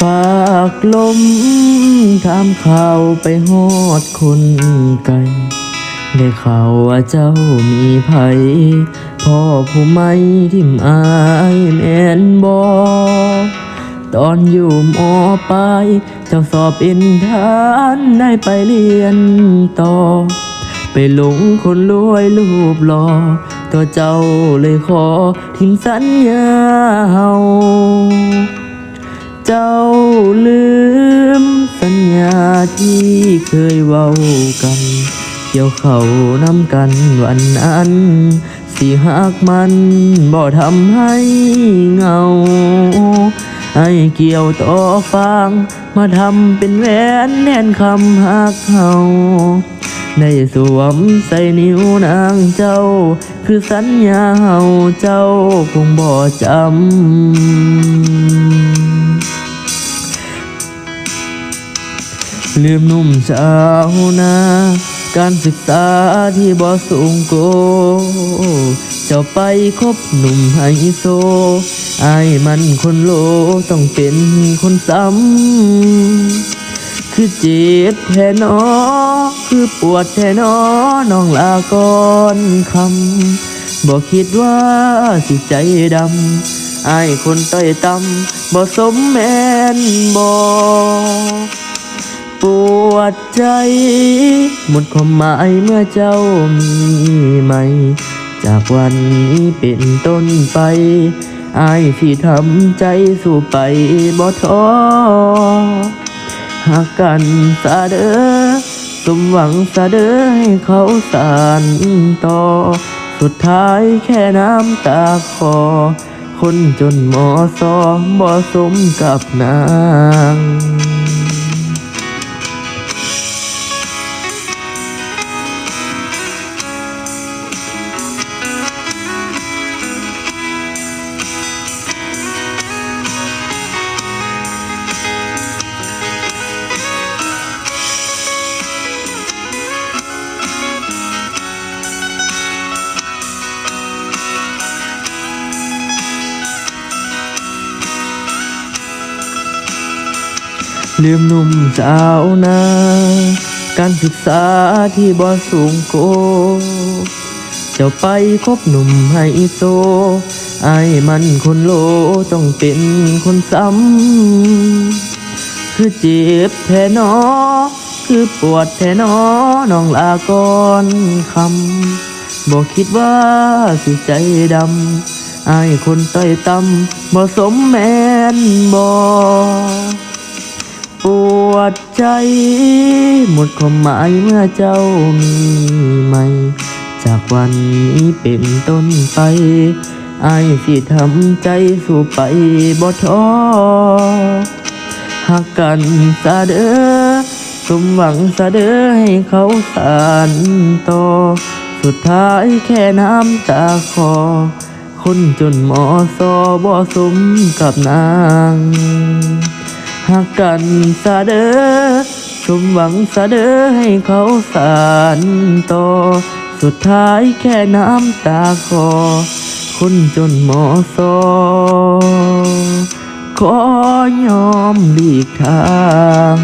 ฝากลมถามข่าวไปฮอดคนไกลได้ข่าวว่าเจ้ามีภัยพ่อผู้ไม่ทิมอายแม่นบอตอนอยู่มอปลายเจ้าสอบเป็นทานได้ไปเรียนต่อ ไปหลงคนรวยรูปหล่อตัวเจ้าเลยขอทิ้งสัญญาเฮา เจ้าลืมสัญญาที่เคยเว้ากัน เกี่ยวเขานำกันวันนั้นสิหักมันบ่ทำให้เหงา ให้เกี่ยวต่อฟางมาทำเป็นแหวนแน่นคำหักเฮาได้สวมใส่นิ้วนางเจ้า คือสัญญาเฮาเจ้าคงบ่จำ ลืมหนุ่มสาวนา การศึกษาที่บ่สูงโก เจ้าไปคบหนุ่มไฮโซอายมันคนโลต้องเป็นคนซ้ำ คือเจ็บแท้หนอ คือปวดแท้หนอน้องลาก่อนคำบอกคิดว่าสิใจดำไอายคนต้อยต่ำบ่สมแมนบ่ ปวดใจ หมดความหมายเมื่อเจ้ามีใหม จากวันนี้เป็นต้นไปอายที่ทำใจสู้ไปบ่ท้อหากกันสาเด้อสมหวังสาเด้อให้เขาสานต่อ สุดท้ายแค่น้ำตาคอ คนจนหมอสอบ่สมกับนาง ลืมหนุ่มสาวนา การศึกษาที่บ่สูงโก เจ้าไปคบหนุ่มไฮโซไอายมันคนโลต้องเป็นคนซ้ำ คือเจ็บแท้นอ คือปวดแท้นอน้องลาก่อนคำบอกคิดว่าสิใจดำไอายคนต้อยต่ำบ่สมแมนบ่ป วดใจ หมดความหมายเมื่อเจ้ามีใหม่ จากวันนี้เป็นต้นไปอายสิทำใจสู้ไปบ่ท้อหากกันสาเด้อสมหวังสาเด้อให้เขาสานต่อ สุดท้ายแค่น้ำตาคอ คนจนหมอซอบ่สมกับนาง หากกันสาเด้อชมหวังสาเดอให้เขาสานต่อ สุดท้ายแค่น้ำตาคอ คนจนหมอซอขอยอมหลีกทาง